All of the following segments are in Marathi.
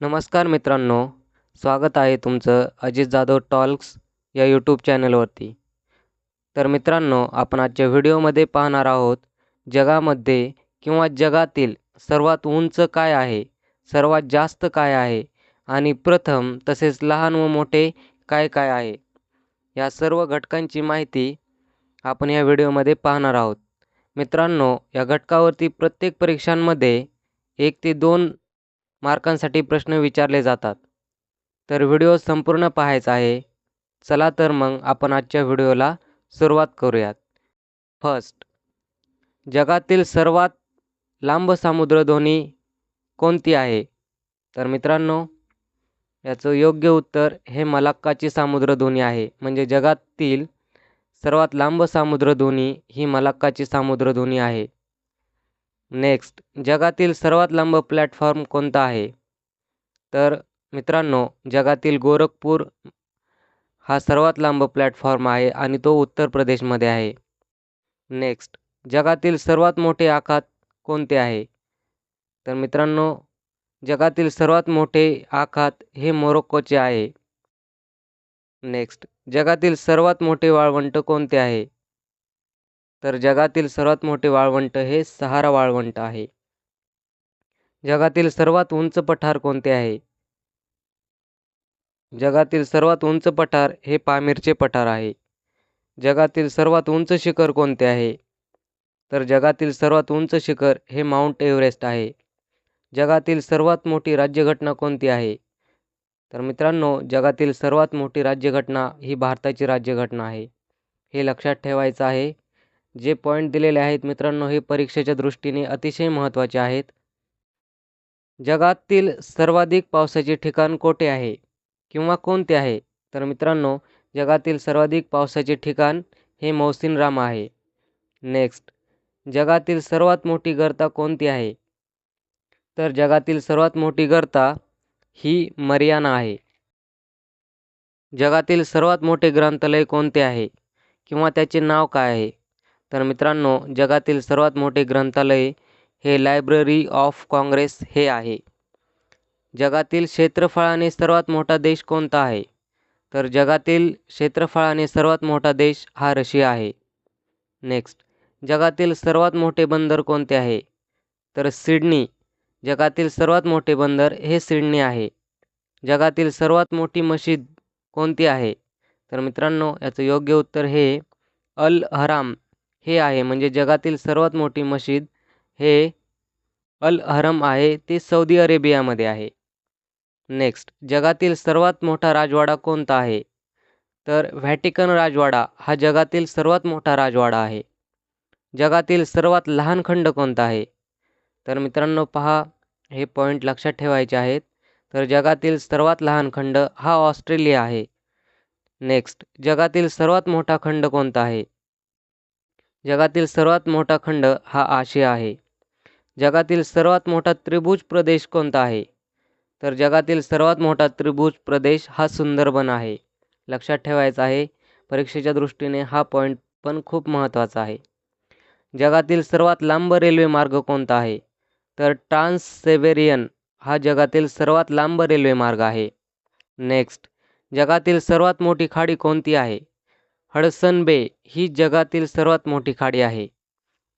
नमस्कार मित्रांनो स्वागत आहे तुमचं अजित जाधव टॉल्क्स या यूट्यूब चॅनलवरती. तर मित्रांनो आपण आजच्या व्हिडिओमध्ये पाहणार आहोत जगामध्ये किंवा जगातील सर्वात उंच काय आहे सर्वात जास्त काय आहे आणि प्रथम तसेच लहान व मोठे काय काय आहे या सर्व घटकांची माहिती आपण या व्हिडिओमध्ये पाहणार आहोत. मित्रांनो या घटकावरती प्रत्येक परीक्षांमध्ये एक ते दोन मार्कांसाठी प्रश्न विचारले जातात. तर व्हिडिओ संपूर्ण पाहायचा आहे. चला तर मग आपण आजच्या व्हिडिओला सुरुवात करूयात. फर्स्ट जगातील सर्वात लांब सामुद्रधोनी कोणती आहे? तर मित्रांनो याचं योग्य उत्तर हे मलाक्काची सामुद्रधोनी आहे. म्हणजे जगातील सर्वात लांब सामुद्रधोनी ही मलाक्काची सामुद्रधोनी आहे. नेक्स्ट जगातील सर्वात लांब प्लॅटफॉर्म कोणता आहे? तर मित्रांनो जगातील गोरखपूर हा सर्वात लांब प्लॅटफॉर्म आहे आणि तो उत्तर प्रदेशमध्ये आहे. नेक्स्ट जगातील सर्वात मोठे आखात कोणते आहे? तर मित्रांनो जगातील सर्वात मोठे आखात हे मोरोक्कोचे आहे. नेक्स्ट जगातील सर्वात मोठे वाळवंट कोणते आहे? तर जगातील सर्वात मोठे वाळवंट हे सहारा वाळवंट आहे. जगातील सर्वात उंच पठार कोणते आहे? जगातील सर्वात उंच पठार हे पामीरचे पठार आहे. जगातील सर्वात उंच शिखर कोणते आहे? तर जगातील सर्वात उंच शिखर हे माउंट एव्हरेस्ट आहे. जगातील सर्वात मोठी राज्यघटना कोणती आहे? तर मित्रांनो जगातील सर्वात मोठी राज्यघटना ही भारताची राज्यघटना आहे. हे लक्षात ठेवायचं आहे. जे पॉईंट दिलेले आहेत मित्रांनो हे परीक्षेच्या दृष्टीने अतिशय महत्त्वाचे आहेत. जगातील सर्वाधिक पावसाचे ठिकाण कोठे आहे किंवा कोणते आहे? तर मित्रांनो जगातील सर्वाधिक पावसाचे ठिकाण हे मौसिनराम आहे. नेक्स्ट जगातील सर्वात मोठी गर्ता कोणती आहे? तर जगातील सर्वात मोठी गर्ता ही मरियाना आहे. जगातील सर्वात मोठे ग्रंथालय कोणते आहे किंवा त्याचे नाव काय आहे? तर मित्रांनो जगातील सर्वात मोठे ग्रंथालय हे लायब्ररी ऑफ काँग्रेस हे आहे. जगातील क्षेत्रफळाने सर्वात मोठा देश कोणता आहे? तर जगातील क्षेत्रफळाने सर्वात मोठा देश हा रशिया आहे. नेक्स्ट जगातील सर्वात मोठे बंदर कोणते आहे? तर सिडनी जगातील सर्वात मोठे बंदर हे सिडनी आहे. जगातील सर्वात मोठी मशीद कोणती आहे? तर मित्रांनो याचं योग्य उत्तर हे अल हराम हे आहे. म्हणजे जगातील सर्वात मोठी मशीद हे अल हरम आहे. ते सौदी अरेबियामध्ये आहे. नेक्स्ट. जगातील सर्वात मोठा राजवाडा कोणता आहे? तर व्हॅटिकन राजवाडा हा जगातील सर्वात मोठा राजवाडा आहे. जगातील सर्वात लहान खंड कोणता आहे? तर मित्रांनो पहा हे पॉईंट लक्षात ठेवायचे आहेत. तर जगातील सर्वात लहान खंड हा ऑस्ट्रेलिया आहे. नेक्स्ट. जगातील सर्वात मोठा खंड कोणता आहे? जगातील सर्वात मोठा खंड हा आशिया आहे. जगातील सर्वात मोठा त्रिभुज प्रदेश कोणता आहे? तर जगातील सर्वात मोठा त्रिभुज प्रदेश हा सुंदरबन आहे. लक्षात ठेवायचा आहे परीक्षेच्या दृष्टीने हा पॉईंट पण खूप महत्त्वाचा आहे. जगातील सर्वात लांब रेल्वे मार्ग कोणता आहे? तर ट्रान्स सेवेरियन हा जगातील सर्वात लांब रेल्वे मार्ग आहे. नेक्स्ट जगातील सर्वात मोठी खाडी कोणती आहे? हडसन बे ही जगातील सर्वात मोठी खाडी आहे.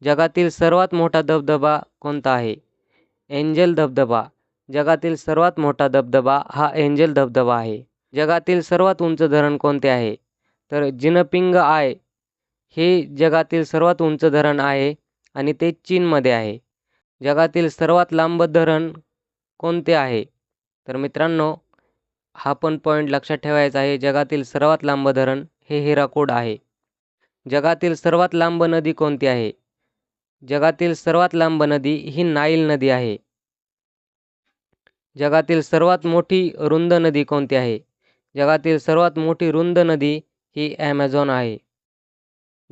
जगातील सर्वात मोठा धबधबा कोणता आहे? एंजल धबधबा जगातील सर्वात मोठा धबधबा हा एंजल धबधबा आहे. जगातील सर्वात उंच धरण कोणते आहे? तर जिनपिंग आय हे जगातील सर्वात उंच धरण आहे आणि ते चीनमध्ये आहे. जगातील सर्वात लांब धरण कोणते आहे? तर मित्रांनो हा पण पॉईंट लक्षात ठेवायचा आहे. जगातील सर्वात लांब धरण हे हिराकूड आहे. जगातील सर्वात लांब नदी कोणती आहे? जगातील सर्वात लांब नदी ही नाईल नदी आहे. जगातील सर्वात मोठी रुंद नदी कोणती आहे? जगातील सर्वात मोठी रुंद नदी ही ॲमेझॉन आहे.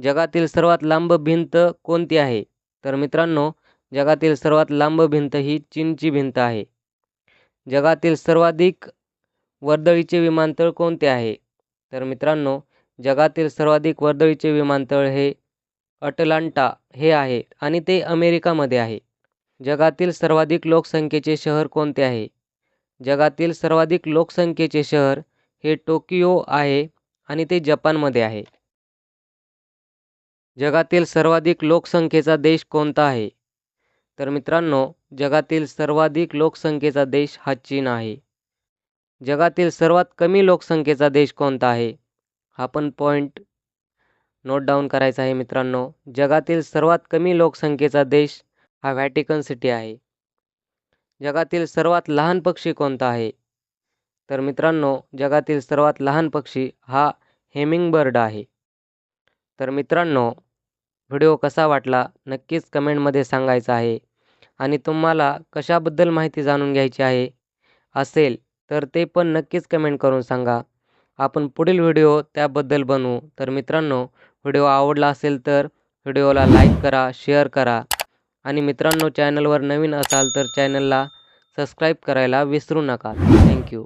जगातील सर्वात लांब भिंत कोणती आहे? तर मित्रांनो जगातील सर्वात लांब भिंत ही चीनची भिंत आहे. जगातील सर्वाधिक वर्दळीचे विमानतळ कोणते आहे? तर मित्रांनो जगातील सर्वाधिक वर्दळीचे विमानतळ हे अटलांटा हे आहे आणि ते अमेरिकामध्ये आहे. जगातील सर्वाधिक लोकसंख्येचे शहर कोणते आहे? जगातील सर्वाधिक लोकसंख्येचे शहर हे टोकियो आहे आणि ते जपानमध्ये आहे. जगातील सर्वाधिक लोकसंख्येचा देश कोणता आहे? तर मित्रांनो जगातील सर्वाधिक लोकसंख्येचा देश हा चीन आहे. जगातील सर्वात कमी लोकसंख्येचा देश कोणता आहे? हा पण पॉईंट नोट डाऊन करायचा आहे मित्रांनो. जगातील सर्वात कमी लोकसंख्येचा देश हा व्हॅटिकन सिटी आहे. जगातील सर्वात लहान पक्षी कोणता आहे? तर मित्रांनो जगातील सर्वात लहान पक्षी हा हेमिंगबर्ड आहे. तर मित्रांनो व्हिडिओ कसा वाटला नक्कीच कमेंटमध्ये सांगायचं आहे. आणि तुम्हाला कशाबद्दल माहिती जाणून घ्यायची आहे असेल तर ते पण नक्कीच कमेंट करून सांगा. आपण पुढील व्हिडिओ त्याबद्दल बनवू. तर मित्रांनो व्हिडिओ आवडला असेल तर व्हिडिओला लाईक करा शेअर करा. आणि मित्रांनो चॅनलवर नवीन असाल तर चॅनलला सबस्क्राईब करायला विसरू नका. थँक्यू.